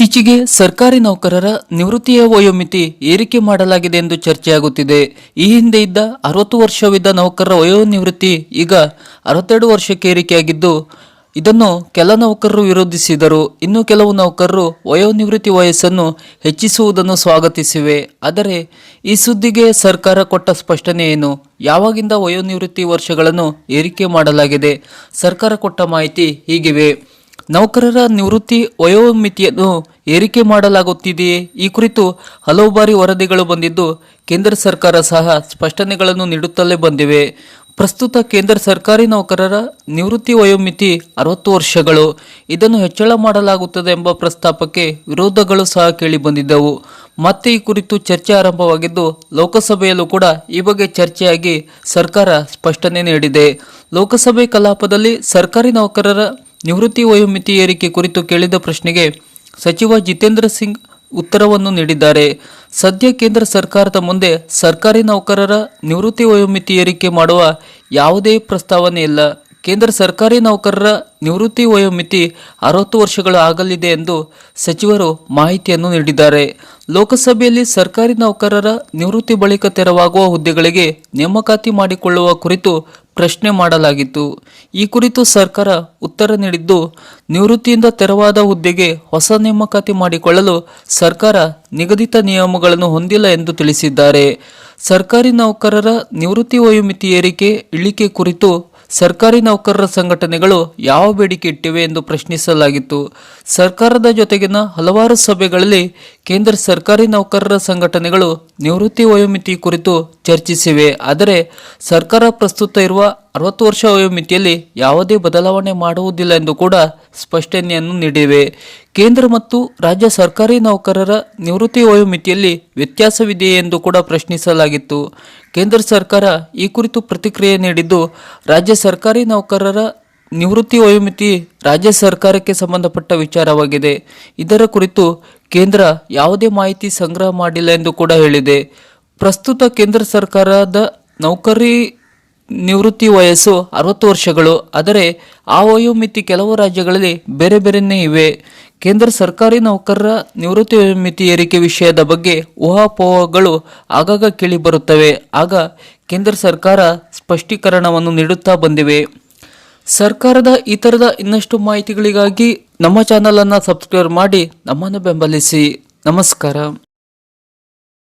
ಇತ್ತೀಚೆಗೆ ಸರ್ಕಾರಿ ನೌಕರರ ನಿವೃತ್ತಿಯ ವಯೋಮಿತಿ ಏರಿಕೆ ಮಾಡಲಾಗಿದೆ ಎಂದು ಚರ್ಚೆಯಾಗುತ್ತಿದೆ. ಈ ಹಿಂದೆ ಇದ್ದ ಅರವತ್ತು ವರ್ಷವಿದ್ದ ನೌಕರರ ವಯೋನಿವೃತ್ತಿ ಈಗ ಅರವತ್ತೆರಡು ವರ್ಷಕ್ಕೆ ಏರಿಕೆಯಾಗಿದ್ದು, ಇದನ್ನು ಕೆಲ ನೌಕರರು ವಿರೋಧಿಸಿದರು. ಇನ್ನು ಕೆಲವು ನೌಕರರು ವಯೋನಿವೃತ್ತಿ ವಯಸ್ಸನ್ನು ಹೆಚ್ಚಿಸುವುದನ್ನು ಸ್ವಾಗತಿಸಿವೆ. ಆದರೆ, ಈ ಸುದ್ದಿಗೆ ಸರ್ಕಾರ ಕೊಟ್ಟ ಸ್ಪಷ್ಟನೆ ಏನು? ಯಾವಾಗಿಂದ ವಯೋನಿವೃತ್ತಿ ವರ್ಷಗಳನ್ನು ಏರಿಕೆ ಮಾಡಲಾಗಿದೆ? ಸರ್ಕಾರ ಕೊಟ್ಟ ಮಾಹಿತಿ ಹೀಗಿವೆ. ನೌಕರರ ನಿವೃತ್ತಿ ವಯೋಮಿತಿಯನ್ನು ಏರಿಕೆ ಮಾಡಲಾಗುತ್ತಿದೆಯೇ ಈ ಕುರಿತು ಹಲವು ಬಾರಿ ವರದಿಗಳು ಬಂದಿದ್ದು, ಕೇಂದ್ರ ಸರ್ಕಾರ ಸಹ ಸ್ಪಷ್ಟನೆಗಳನ್ನು ನೀಡುತ್ತಲೇ ಬಂದಿವೆ. ಪ್ರಸ್ತುತ ಕೇಂದ್ರ ಸರ್ಕಾರಿ ನೌಕರರ ನಿವೃತ್ತಿ ವಯೋಮಿತಿ ಅರವತ್ತು ವರ್ಷಗಳು. ಇದನ್ನು ಹೆಚ್ಚಳ ಮಾಡಲಾಗುತ್ತದೆ ಎಂಬ ಪ್ರಸ್ತಾಪಕ್ಕೆ ವಿರೋಧಗಳು ಸಹ ಕೇಳಿಬಂದಿದ್ದವು ಮತ್ತೆ ಈ ಕುರಿತು ಚರ್ಚೆ ಆರಂಭವಾಗಿದ್ದು, ಲೋಕಸಭೆಯಲ್ಲೂ ಕೂಡ ಈ ಬಗ್ಗೆ ಚರ್ಚೆಯಾಗಿ ಸರ್ಕಾರ ಸ್ಪಷ್ಟನೆ ನೀಡಿದೆ. ಲೋಕಸಭೆ ಕಲಾಪದಲ್ಲಿ ಸರ್ಕಾರಿ ನೌಕರರ ನಿವೃತ್ತಿ ವಯೋಮಿತಿ ಏರಿಕೆ ಕುರಿತು ಕೇಳಿದ ಪ್ರಶ್ನೆಗೆ ಸಚಿವ ಜಿತೇಂದ್ರ ಸಿಂಗ್ ಉತ್ತರವನ್ನು ನೀಡಿದ್ದಾರೆ. ಸದ್ಯ ಕೇಂದ್ರ ಸರ್ಕಾರದ ಮುಂದೆ ಸರ್ಕಾರಿ ನೌಕರರ ನಿವೃತ್ತಿ ವಯೋಮಿತಿ ಏರಿಕೆ ಮಾಡುವ ಯಾವುದೇ ಪ್ರಸ್ತಾವನೆ ಇಲ್ಲ. ಕೇಂದ್ರ ಸರ್ಕಾರಿ ನೌಕರರ ನಿವೃತ್ತಿ ವಯೋಮಿತಿ ಅರವತ್ತು ವರ್ಷಗಳು ಆಗಲಿದೆ ಎಂದು ಸಚಿವರು ಮಾಹಿತಿಯನ್ನು ನೀಡಿದ್ದಾರೆ. ಲೋಕಸಭೆಯಲ್ಲಿ ಸರ್ಕಾರಿ ನೌಕರರ ನಿವೃತ್ತಿ ಬಳಿಕ ತೆರವಾಗುವ ಹುದ್ದೆಗಳಿಗೆ ನೇಮಕಾತಿ ಮಾಡಿಕೊಳ್ಳುವ ಕುರಿತು ಪ್ರಶ್ನೆ ಮಾಡಲಾಗಿತ್ತು. ಈ ಕುರಿತು ಸರ್ಕಾರ ಉತ್ತರ ನೀಡಿದ್ದು, ನಿವೃತ್ತಿಯಿಂದ ತೆರವಾದ ಹುದ್ದೆಗೆ ಹೊಸ ನೇಮಕಾತಿ ಮಾಡಿಕೊಳ್ಳಲು ಸರ್ಕಾರ ನಿಗದಿತ ನಿಯಮಗಳನ್ನು ಹೊಂದಿಲ್ಲ ಎಂದು ತಿಳಿಸಿದ್ದಾರೆ. ಸರ್ಕಾರಿ ನೌಕರರ ನಿವೃತ್ತಿ ವಯೋಮಿತಿ ಏರಿಕೆ ಇಳಿಕೆ ಕುರಿತು ಸರ್ಕಾರಿ ನೌಕರರ ಸಂಘಟನೆಗಳು ಯಾವ ಬೇಡಿಕೆ ಇಟ್ಟಿವೆ ಎಂದು ಪ್ರಶ್ನಿಸಲಾಗಿತ್ತು. ಸರ್ಕಾರದ ಜೊತೆಗಿನ ಹಲವಾರು ಸಭೆಗಳಲ್ಲಿ ಕೇಂದ್ರ ಸರ್ಕಾರಿ ನೌಕರರ ಸಂಘಟನೆಗಳು ನಿವೃತ್ತಿ ವಯೋಮಿತಿ ಕುರಿತು ಚರ್ಚಿಸಿವೆ. ಆದರೆ ಸರ್ಕಾರ ಪ್ರಸ್ತುತ ಇರುವ ಅರವತ್ತು ವರ್ಷ ವಯೋಮಿತಿಯಲ್ಲಿ ಯಾವುದೇ ಬದಲಾವಣೆ ಮಾಡುವುದಿಲ್ಲ ಎಂದು ಕೂಡ ಸ್ಪಷ್ಟನೆಯನ್ನು ನೀಡಿವೆ. ಕೇಂದ್ರ ಮತ್ತು ರಾಜ್ಯ ಸರ್ಕಾರಿ ನೌಕರರ ನಿವೃತ್ತಿ ವಯೋಮಿತಿಯಲ್ಲಿ ವ್ಯತ್ಯಾಸವಿದೆಯೇ ಎಂದು ಕೂಡ ಪ್ರಶ್ನಿಸಲಾಗಿತ್ತು. ಕೇಂದ್ರ ಸರ್ಕಾರ ಈ ಕುರಿತು ಪ್ರತಿಕ್ರಿಯೆ ನೀಡಿದ್ದು, ರಾಜ್ಯ ಸರ್ಕಾರಿ ನೌಕರರ ನಿವೃತ್ತಿ ವಯೋಮಿತಿ ರಾಜ್ಯ ಸರ್ಕಾರಕ್ಕೆ ಸಂಬಂಧಪಟ್ಟ ವಿಚಾರವಾಗಿದೆ. ಇದರ ಕುರಿತು ಕೇಂದ್ರ ಯಾವುದೇ ಮಾಹಿತಿ ಸಂಗ್ರಹ ಮಾಡಿಲ್ಲ ಎಂದು ಕೂಡ ಹೇಳಿದೆ. ಪ್ರಸ್ತುತ ಕೇಂದ್ರ ಸರ್ಕಾರದ ನೌಕರಿ ನಿವೃತ್ತಿ ವಯಸ್ಸು ಅರವತ್ತು ವರ್ಷಗಳು. ಆದರೆ, ಆ ವಯೋಮಿತಿ ಕೆಲವು ರಾಜ್ಯಗಳಲ್ಲಿ ಬೇರೆ ಬೇರೆನೇ ಇವೆ. ಕೇಂದ್ರ ಸರ್ಕಾರಿ ನೌಕರರ ನಿವೃತ್ತಿ ವಯೋಮಿತಿ ಏರಿಕೆ ವಿಷಯದ ಬಗ್ಗೆ ಊಹಾಪೋಹಗಳು ಆಗಾಗ ಕೇಳಿಬರುತ್ತವೆ ಆಗ ಕೇಂದ್ರ ಸರ್ಕಾರ ಸ್ಪಷ್ಟೀಕರಣವನ್ನು ನೀಡುತ್ತಾ ಬಂದಿವೆ. ಸರ್ಕಾರದ ಈ ಥರದ ಇನ್ನಷ್ಟು ಮಾಹಿತಿಗಳಿಗಾಗಿ ನಮ್ಮ ಚಾನಲನ್ನು ಸಬ್ಸ್ಕ್ರೈಬ್ ಮಾಡಿ ನಮ್ಮನ್ನು ಬೆಂಬಲಿಸಿ. ನಮಸ್ಕಾರ.